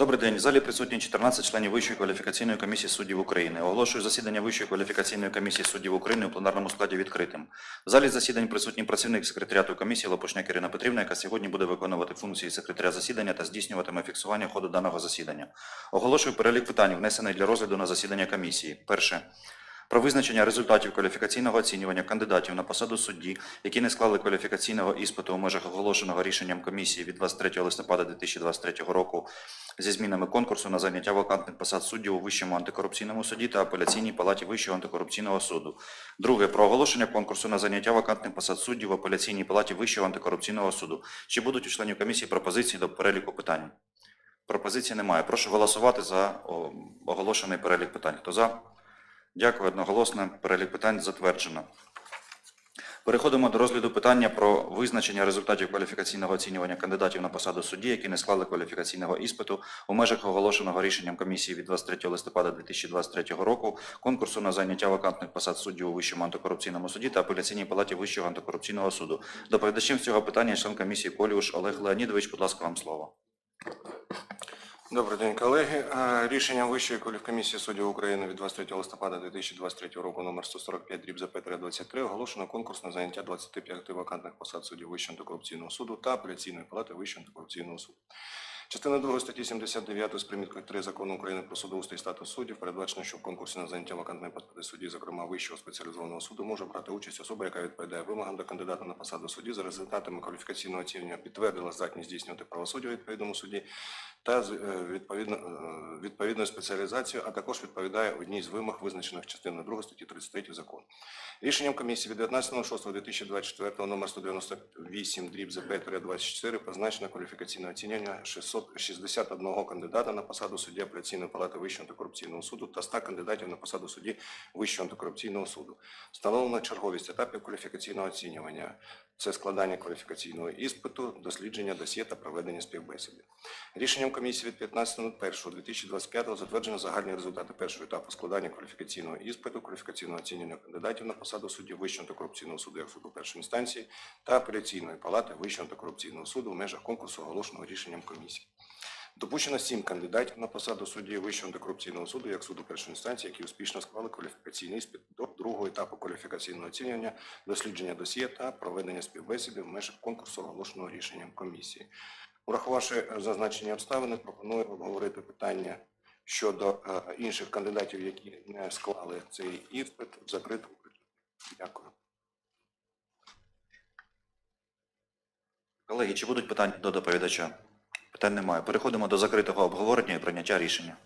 Добрий день. В залі присутні 14 членів Вищої кваліфікаційної комісії суддів України. Оголошую засідання Вищої кваліфікаційної комісії суддів України у пленарному складі відкритим. В залі засідань присутній працівник секретаріату комісії Лопушняк Ірина Петрівна, яка сьогодні буде виконувати функції секретаря засідання та здійснюватиме фіксування ходу даного засідання. Оголошую перелік питань, внесених для розгляду на засідання комісії. Перше. Про визначення результатів кваліфікаційного оцінювання кандидатів на посаду судді, які не склали кваліфікаційного іспиту у межах оголошеного рішенням комісії від 23 листопада 2023 року зі змінами конкурсу на заняття вакантних посад суддів у Вищому антикорупційному суді та апеляційній палаті Вищого антикорупційного суду. Друге. Про оголошення конкурсу на заняття вакантних посад суддів в апеляційній палаті Вищого антикорупційного суду. Чи будуть у членів комісії пропозиції до переліку питань? Пропозиції немає. Прошу голосувати за оголошений перелік питань. Хто за? Дякую, одноголосно. Перелік питань затверджено. Переходимо до розгляду питання про визначення результатів кваліфікаційного оцінювання кандидатів на посаду судді, які не склали кваліфікаційного іспиту у межах оголошеного рішенням комісії від 23 листопада 2023 року конкурсу на зайняття вакантних посад суддів у Вищому антикорупційному суді та апеляційній палаті Вищого антикорупційного суду. Доповідачем з цього питання член комісії Коліуш Олег Леонідович. Будь ласка, вам слово. Добрий день, колеги. Е, Рішенням Вищої кваліфкомісії суддів України від 23 листопада 2023 року номер 145 дріб за 23 оголошено конкурс на заняття 25 вакантних посад суддів Вищого антикорупційного суду та апеляційної палати Вищого антикорупційного суду. Частина 2 статті 79 з приміткою 3 закону України про судоустрій статус суддів передбачено, що в конкурсі на заняття вакантної посади судді, зокрема Вищого спеціалізованого суду, може брати участь особа, яка відповідає вимогам до кандидата на посаду судді за результатами кваліфікаційного оцінювання підтвердила здатність здійснювати правосуддя у відповідному суді та з- е, відповідно, е, відповідною спеціалізацією, а також відповідає одній з вимог, визначених частиною 2 статті 33 закону. Рішенням комісії від 19.06.2024 номер 198 дріб за 24 позначено кваліфікаційне оцінювання 661 кандидата на посаду судді апеляційної палати Вищого антикорупційного суду та 100 кандидатів на посаду судді Вищого антикорупційного суду. Встановлена черговість етапів кваліфікаційного оцінювання. Це складання кваліфікаційного іспиту, дослідження досьє та проведення співбесіди. Рішенням комісії від 15.01.2025 затверджено загальні результати першого етапу складання кваліфікаційного іспиту, кваліфікаційного оцінювання кандидатів на посаду судді Вищого антикорупційного суду як суду першої інстанції та апеляційної палати Вищого антикорупційного суду в межах конкурсу, оголошеного рішенням комісії. Допущено сім кандидатів на посаду судді Вищого антикорупційного суду як суду першої інстанції, які успішно склали кваліфікаційний іспит до другого етапу кваліфікаційного оцінювання, дослідження досьє та проведення співбесіди в межах конкурсу, оголошеного рішенням комісії. Урахувавши е, зазначені обставини, пропоную обговорити питання щодо е, інших кандидатів, які не склали цей іспит в закритому. Дякую. Колеги, чи будуть питання до доповідача? Питань немає. Переходимо до закритого обговорення і прийняття рішення.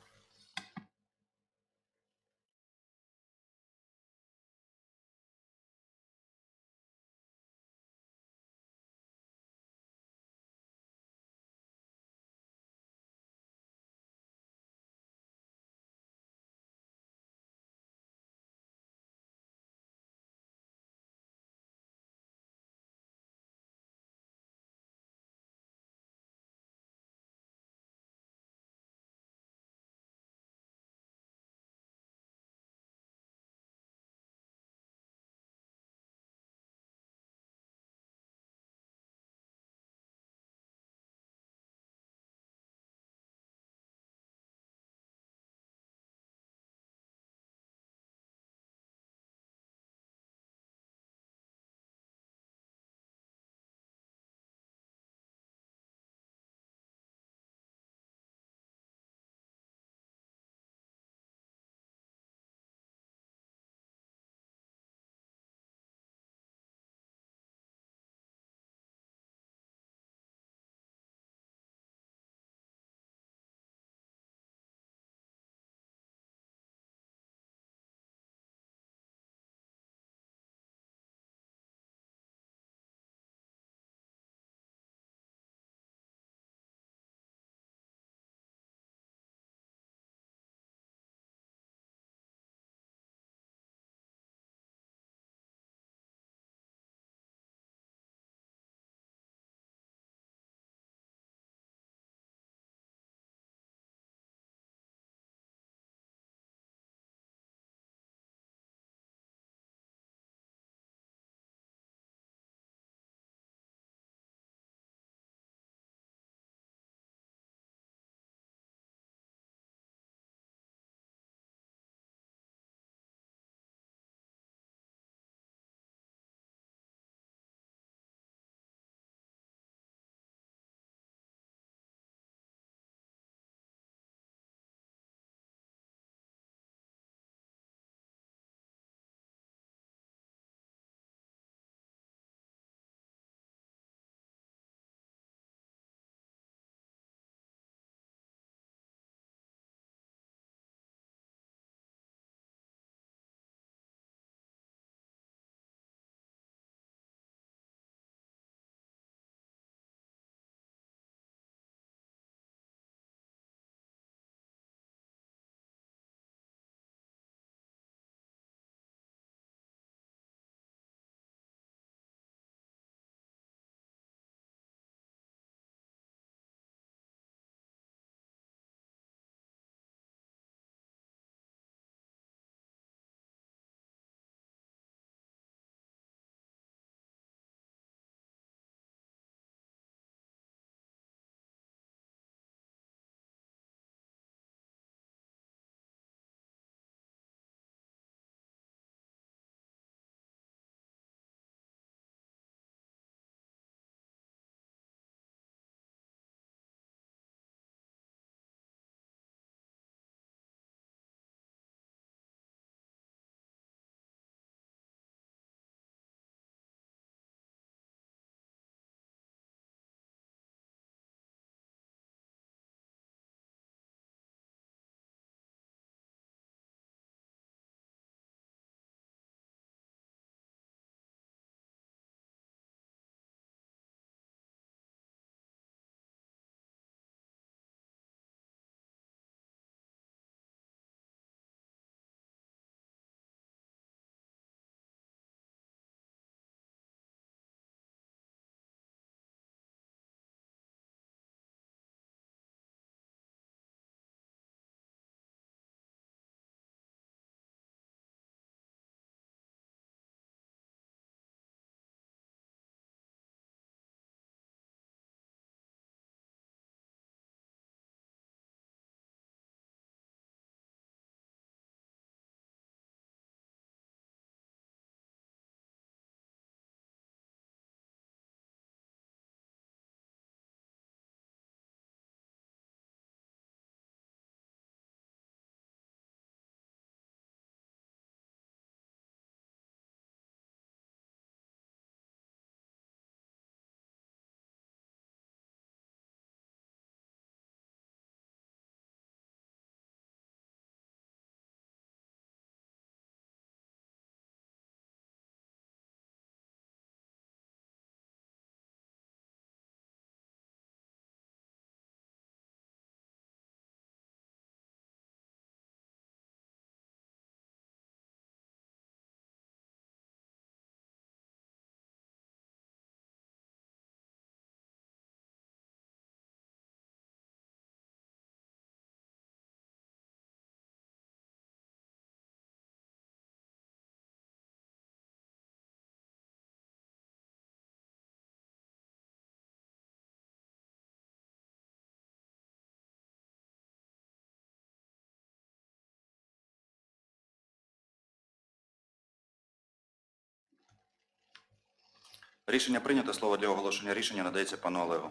Рішення прийнято. Слово для оголошення рішення надається пану Олегу.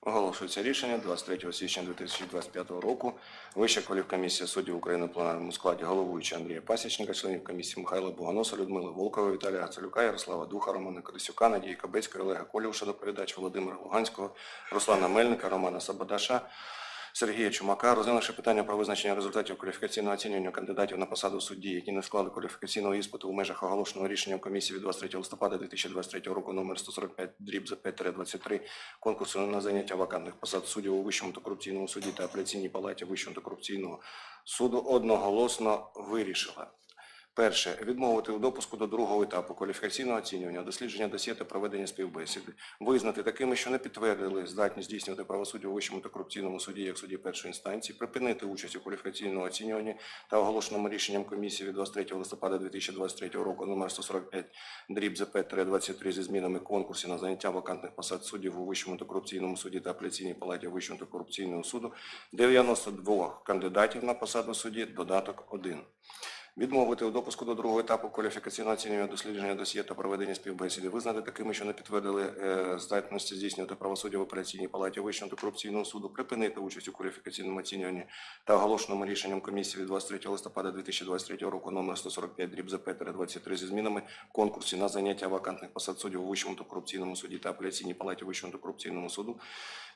Оголошується рішення 23 січня 2025 року. Вища кваліфкомісія суддів України в пленарному складі головуючий Андрія Пасічника, членів комісії Михайла Буганоса, Людмили Волкова, Віталія Гацелюка, Ярослава Духа, Романа Крисюка, Надії Кабецької, Олега Колівша, доповідач Володимира Луганського, Руслана Мельника, Романа Сабадаша, Сергія Чумака, розглянувши питання про визначення результатів кваліфікаційного оцінювання кандидатів на посаду судді, які не склали кваліфікаційного іспиту в межах оголошеного рішення комісії від 23 листопада 2023 року номер 145 дріб за 5-23 конкурсу на заняття вакантних посад суддів у Вищому антикорупційному суді та апеляційній палаті Вищого корупційного суду одноголосно вирішила. Перше, відмовити у допуску до другого етапу кваліфікаційного оцінювання, дослідження досьє та проведення співбесіди, визнати такими, що не підтвердили здатність здійснювати правосуддя у Вищому антикорупційному суді як суді першої інстанції, припинити участь у кваліфікаційному оцінюванні та оголошеному рішенням комісії від 23 листопада 2023 року номер 145 дріб ЗП-23 зі змінами конкурсів на заняття вакантних посад суддів у Вищому антикорупційному суді та апеляційній палаті Вищого антикорупційного суду 92 кандидатів на посаду судді, додаток 1. Відмовити у допуску до другого етапу кваліфікаційного оцінювання дослідження досьє та проведення співбесіди, визнати такими, що не підтвердили е, здатності здійснювати правосуддя в апеляційній палаті Вищого антикорупційного суду, припинити участь у кваліфікаційному оцінюванні та оголошеному рішенням комісії від 23 листопада 2023 року номер 145 дріб ЗП 23 зі змінами конкурсі на заняття вакантних посад суддів у Вищому антикорупційному суді та апеляційній палаті Вищого антикорупційному суду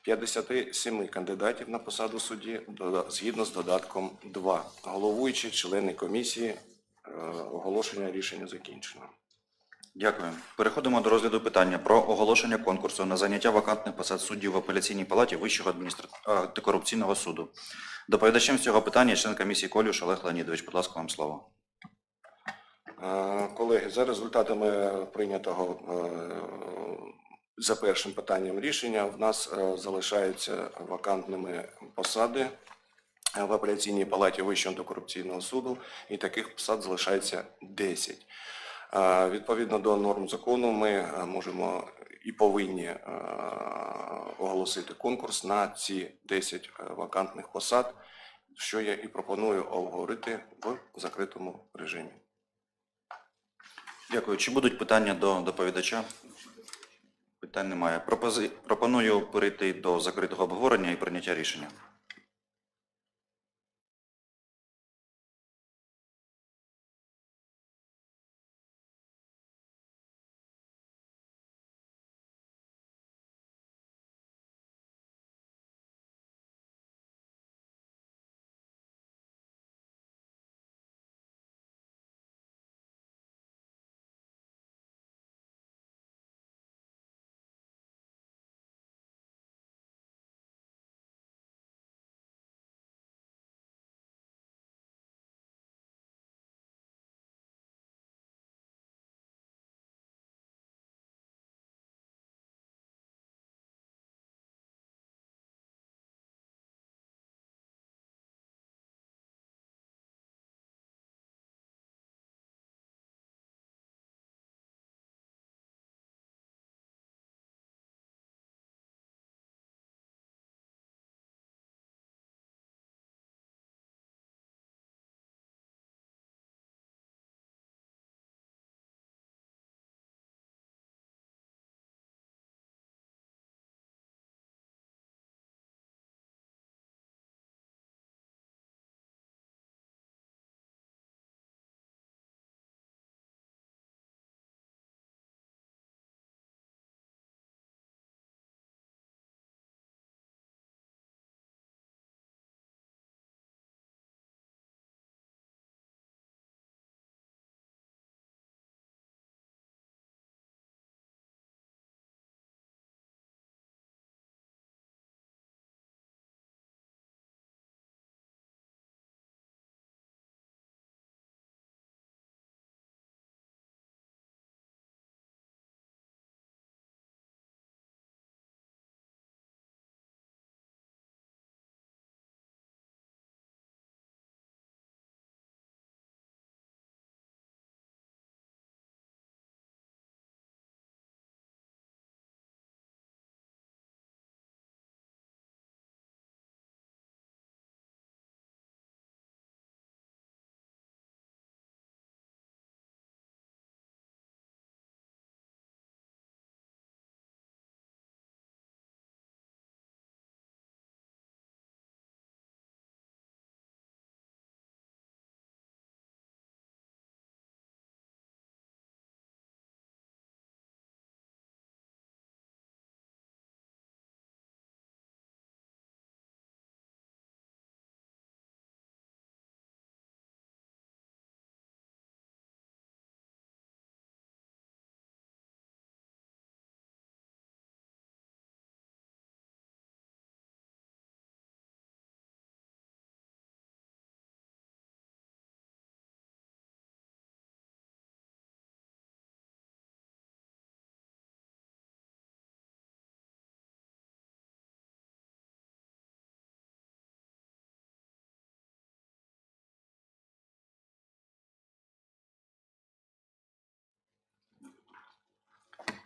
57 кандидатів на посаду судді згідно з додатком 2. Головуючі члени комісії е, оголошення рішення закінчено. Дякую. Переходимо до розгляду питання про оголошення конкурсу на заняття вакантних посад суддів в апеляційній палаті Вищого антикорупційного суду. Доповідачем з цього питання член комісії Колюш Олег Леонідович. Будь ласка, вам слово. Е, Колеги, за результатами прийнятого е, за першим питанням рішення в нас е, залишаються вакантними посади е, в апеляційній палаті Вищого антикорупційного суду, і таких посад залишається 10. Е, Відповідно до норм закону ми можемо і повинні оголосити конкурс на ці 10 вакантних посад, що я і пропоную обговорити в закритому режимі. Дякую. Чи будуть питання до доповідача? Питань немає. Пропози... Пропоную перейти до закритого обговорення і прийняття рішення.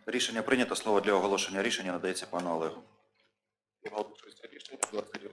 Рішення прийнято. Слово для оголошення рішення надається пану Олегу. Оголошується рішення 23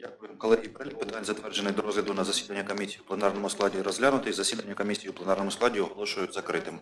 Дякую. Колеги, перелік питань затверджений до розгляду на засідання комісії у пленарному складі розглянутий. Засідання комісії у пленарному складі оголошую закритим.